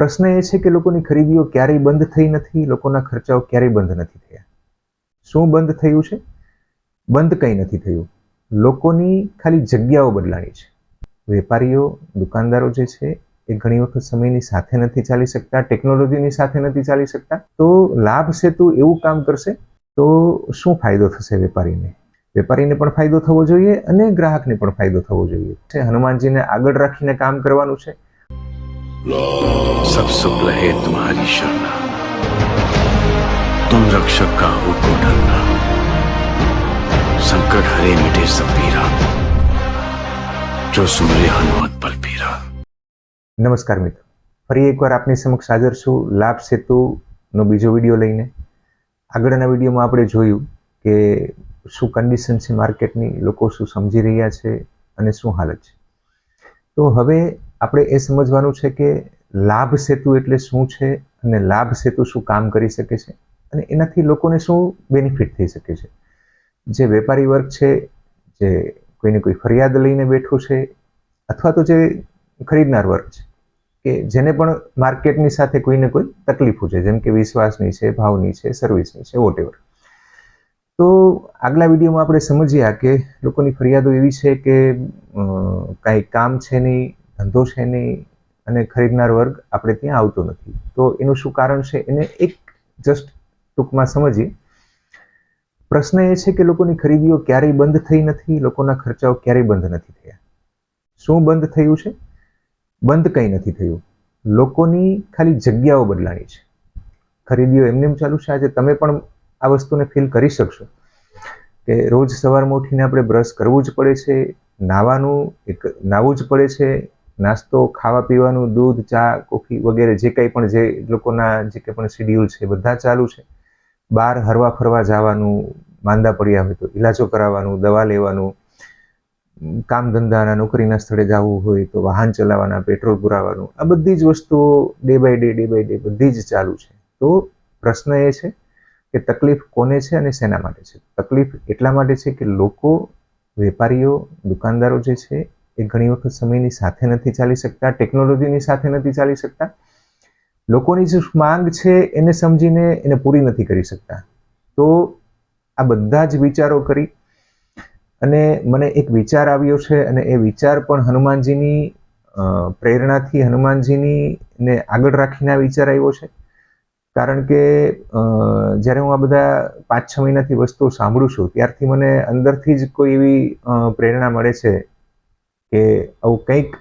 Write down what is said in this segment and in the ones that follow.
પ્રશ્ન એ છે કે લોકોની ખરીદીઓ ક્યારેય બંધ થઈ નથી, લોકોના ખર્ચાઓ ક્યારેય બંધ નથી થયા. શું બંધ થયું છે? બંધ કંઈ નથી થયું. લોકોની ખાલી જગ્યાઓ બદલાણી છે. વેપારીઓ, દુકાનદારો જે છે, એ ઘણી વખત સમયની સાથે નથી ચાલી શકતા, ટેકનોલોજીની સાથે નથી ચાલી શકતા. તો લાભ સેતુ એવું કામ કરશે, તો શું ફાયદો થશે વેપારીને? વેપારીને પણ ફાયદો થવો જોઈએ અને ગ્રાહકને પણ ફાયદો થવો જોઈએ. હનુમાનજીને આગળ રાખીને કામ કરવાનું છે. सब सुख रहे तुम्हारी शरणा तुम रक्षक का हो को डरना संकट हरे मिटे सब पीरा जो सुमरे हनुमत बल पीरा નમસ્કાર મિત્રો ફરી એકવાર આપની સમક્ષ હાજર છું લાભ સેતુનો બીજો વિડીયો લઈને આગળના વિડીયોમાં આપણે જોયું કે શું કન્ડિશન છે માર્કેટની લોકો શું સમજી રહ્યા છે અને શું હાલત છે તો હવે આપણે એ સમજવાનું છે કે લાભ સેતુ એટલે શું છે અને લાભ સેતુ શું કામ કરી શકે છે અને એનાથી લોકોને શું બેનિફિટ થઈ શકે છે? જે વેપારી વર્ગ છે, જે કોઈને કોઈ ફરિયાદ લઈને બેઠું છે અથવા તો જે ખરીદનાર વર્ગ છે, કે જેને પણ માર્કેટની સાથે કોઈને કોઈ તકલીફો છે, જેમ કે વિશ્વાસની છે, ભાવની છે સર્વિસની છે વોટેવર તો આગલા વિડીયોમાં આપણે સમજ્યા કે લોકોની ફરિયાદો એવી છે કે કાંઈ કામ છે નહીં ધંધો છે નહીં અને ખરીદનાર વર્ગ આપણે ત્યાં આવતો નથી. તો એનું શું કારણ છે એને એક જસ્ટ ટૂંકમાં સમજીએ. પ્રશ્ન એ છે કે લોકોની ખરીદીઓ ક્યારેય બંધ થઈ નથી, લોકોના ખર્ચાઓ ક્યારેય બંધ નથી થયા. શું બંધ થયું છે? બંધ કંઈ નથી થયું. લોકોની ખાલી જગ્યાઓ બદલાણી છે. ખરીદીઓ એમને એમ ચાલુ છે, આજે તમે પણ આ વસ્તુને ફીલ કરી શકશો. કે રોજ સવારમાં ઉઠીને આપણે બ્રશ કરવું જ પડે છે, નાવાનું એક, નાવું જ પડે છે નાસ્તો, ખાવા પીવાનું, દૂધ, ચા, કોફી વગેરે જે કંઈ પણ જે લોકોના જે કંઈ પણ શેડ્યુલ છે બધા ચાલુ છે. બહાર હરવા ફરવા જવાનું, માંદા પડ્યા હોય તો ઈલાજો કરાવવાનું, દવા લેવાનું, કામ ધંધાના, નોકરીના સ્થળે જવું હોય તો વાહન ચલાવવાના, પેટ્રોલ પુરાવાનું આ બધી જ વસ્તુઓ day by day day by day બધી જ ચાલુ છે. તો પ્રશ્ન એ છે કે તકલીફ કોને છે અને શેના માટે છે? તકલીફ એટલા માટે છે કે લોકો વેપારીઓ, દુકાનદારો જે છે એ ઘણી વખત સમયની સાથે નથી ચાલી શકતા, ટેકનોલોજીની સાથે નથી ચાલી શકતા. લોકોની જે માંગ છે એને સમજીને એને પૂરી નથી કરી શકતા. તો આ બધા જ વિચારો કરી અને મને એક વિચાર આવ્યો છે અને એ વિચાર પણ હનુમાનજીની પ્રેરણાથી હનુમાનજીની ને આગળ રાખીને આ વિચાર આવ્યો છે. કારણ કે જ્યારે હું આ બધા પાંચ છ મહિનાથી વસ્તુઓ સાંભળું છું, ત્યારથી મને અંદરથી જ કોઈ એવી પ્રેરણા મળે છે કે આવું કંઈક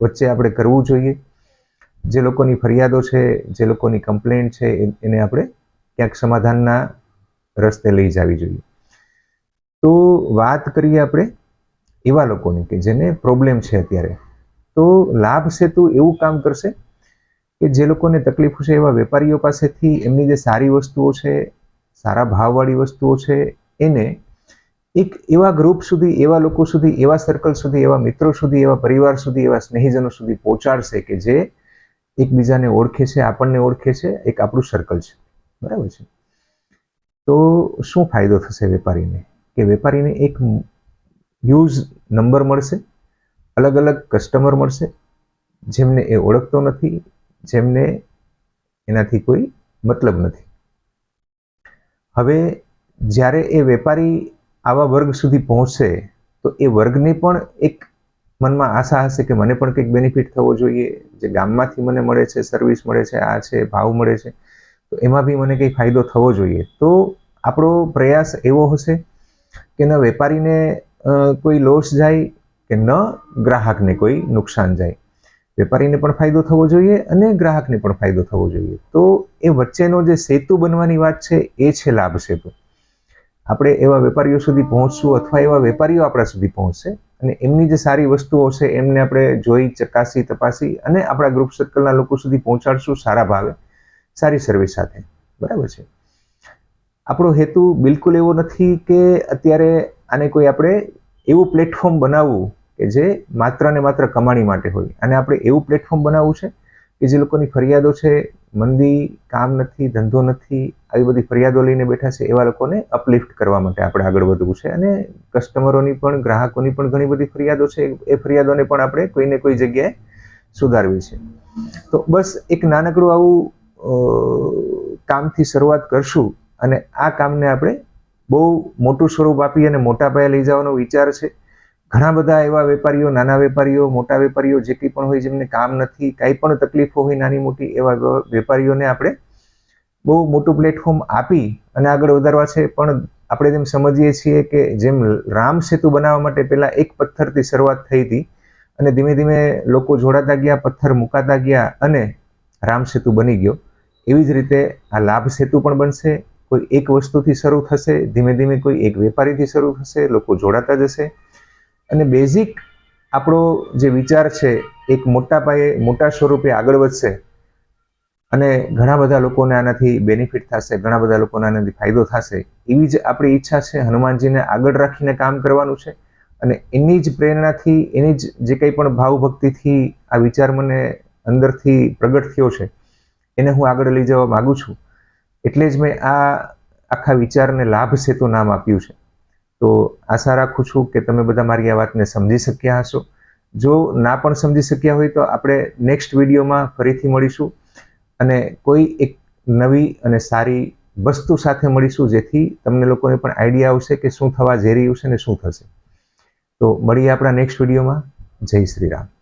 વચ્ચે આપણે કરવું જોઈએ. જે લોકોની ફરિયાદો છે, જે લોકોની કમ્પ્લેન છે એને આપણે ક્યાંક સમાધાનના રસ્તે લઈ જવી જોઈએ. તો વાત કરીએ આપણે એવા લોકોની કે જેને પ્રોબ્લેમ છે અત્યારે. તો લાભ સેતુ એવું કામ કરશે કે જે લોકોને તકલીફ છે એવા વેપારીઓ પાસેથી એમની જે સારી વસ્તુઓ છે, સારા ભાવવાળી વસ્તુઓ છે, એને એક એવા ગ્રુપ સુધી, એવા લોકો સુધી, એવા સર્કલ સુધી, એવા મિત્રો સુધી, એવા પરિવાર સુધી, એવા સ્નેહીજનો સુધી પહોંચાડશે કે જે એકબીજાને ઓળખે છે, આપણને ઓળખે છે, એક આપણું સર્કલ છે. બરાબર છે? તો શું ફાયદો થશે વેપારીને? કે વેપારીને એક યુઝ નંબર મળશે, અલગ અલગ કસ્ટમર મળશે, જેમને એ ઓળખતો નથી, જેમને એનાથી કોઈ મતલબ નથી. હવે જ્યારે એ વેપારી આવા વર્ગ સુધી પહોંચશે, તો એ વર્ગને પણ એક મનમાં આશા હશે કે મને પણ કંઈક બેનિફિટ થવો જોઈએ. જે ગામમાંથી મને મળે છે સર્વિસ મળે છે, આ છે, ભાવ મળે છે, તો એમાં બી મને કંઈ ફાયદો થવો જોઈએ. તો આપણો પ્રયાસ એવો હશે કે ન વેપારીને કોઈ લોસ જાય કે ન ગ્રાહકને કોઈ નુકસાન જાય. વેપારીને પણ ફાયદો થવો જોઈએ અને ગ્રાહકને પણ ફાયદો થવો જોઈએ. તો એ વચ્ચેનો જે સેતુ બનવાની વાત છે, એ છે લાભ સેતુ. આપણે એવા વેપારીઓ સુધી પહોંચશું અથવા એવા વેપારીઓ આપણા સુધી પહોંચશે અને એમની જે સારી વસ્તુઓ છે એમને આપણે જોઈ, ચકાસી, તપાસી અને આપણા ગ્રુપ સર્કલના લોકો સુધી પહોંચાડશું સારા ભાવે, સારી સર્વિસ સાથે. બરાબર છે? આપણો હેતુ બિલકુલ એવો નથી કે અત્યારે આને કોઈ આપણે એવું પ્લેટફોર્મ બનાવવું કે જે માત્ર ને માત્ર કમાણી માટે હોય. અને આપણે એવું પ્લેટફોર્મ બનાવવું છે કે જે લોકોની ફરિયાદો છે મંદી, કામ નથી, ધંધો નથી, આવી બધી ફરિયાદો લઈને બેઠા છે, એવા લોકોને અપલિફ્ટ કરવા માટે આપણે આગળ વધવું છે. અને કસ્ટમરોની પણ, ગ્રાહકોની પણ ઘણી બધી ફરિયાદો છે. એ ફરિયાદોને પણ આપણે કોઈને કોઈ જગ્યાએ સુધારવી છે. તો બસ એક નાનકડું આવું કામથી શરૂઆત કરશું અને આ કામને આપણે બહુ મોટું સ્વરૂપ આપી અને મોટા પાયે લઈ જવાનો વિચાર છે. ઘણા બધા એવા વેપારીઓ, નાના વેપારીઓ, મોટા વેપારીઓ જે કંઈ પણ હોય જેમને કામ નથી, કાંઈ પણ તકલીફો હોય નાની મોટી, એવા વેપારીઓને આપણે બહુ મોટું પ્લેટફોર્મ આપી અને આગળ વધારવા છે. પણ આપણે જેમ સમજીએ છીએ કે જેમ રામ સેતુ બનાવવા માટે પહેલાં એક પથ્થરથી શરૂઆત થઈ હતી અને ધીમે ધીમે લોકો જોડાતા ગયા, પથ્થર મુકાતા ગયા અને રામ સેતુ બની ગયો. એવી જ રીતે આ લાભ સેતુ પણ બનશે. કોઈ એક વસ્તુથી શરૂ થશે, ધીમે ધીમે કોઈ એક વેપારીથી શરૂ થશે, લોકો જોડાતા જશે. અને બેઝિક આપણો જે વિચાર છે, એક મોટા પાયે મોટા સ્વરૂપે આગળ વધશે અને ઘણા બધા લોકોને આનાથી બેનિફિટ થશે, ઘણા બધા લોકોને આનાથી ફાયદો થશે, એવી જ આપણી ઈચ્છા છે, હનુમાનજીને આગળ રાખીને કામ કરવાનું છે અને એની જ પ્રેરણાથી, એની જ જે કંઈ પણ ભાવભક્તિથી આ વિચાર મને અંદરથી પ્રગટ થયો છે, એને હું આગળ લઈ જવા માગું છું. એટલે જ મેં આ આખા વિચારને લાભ સેતુ નામ આપ્યું છે. તો આશા રાખું છું કે તમે બધા મારી આ વાતને સમજી શક્યા હશો. જો ના પણ સમજી શક્યા હોય તો આપણે નેક્સ્ટ વિડીયોમાં ફરીથી મળીશું અને કોઈ એક નવી અને સારી વસ્તુ સાથે મળીશું જેથી તમને લોકોને પણ આઈડિયા આવશે કે શું થવા જઈ રહ્યું છે ને શું થશે. તો મળીએ આપણા નેક્સ્ટ વિડીયોમાં. જય શ્રી રામ.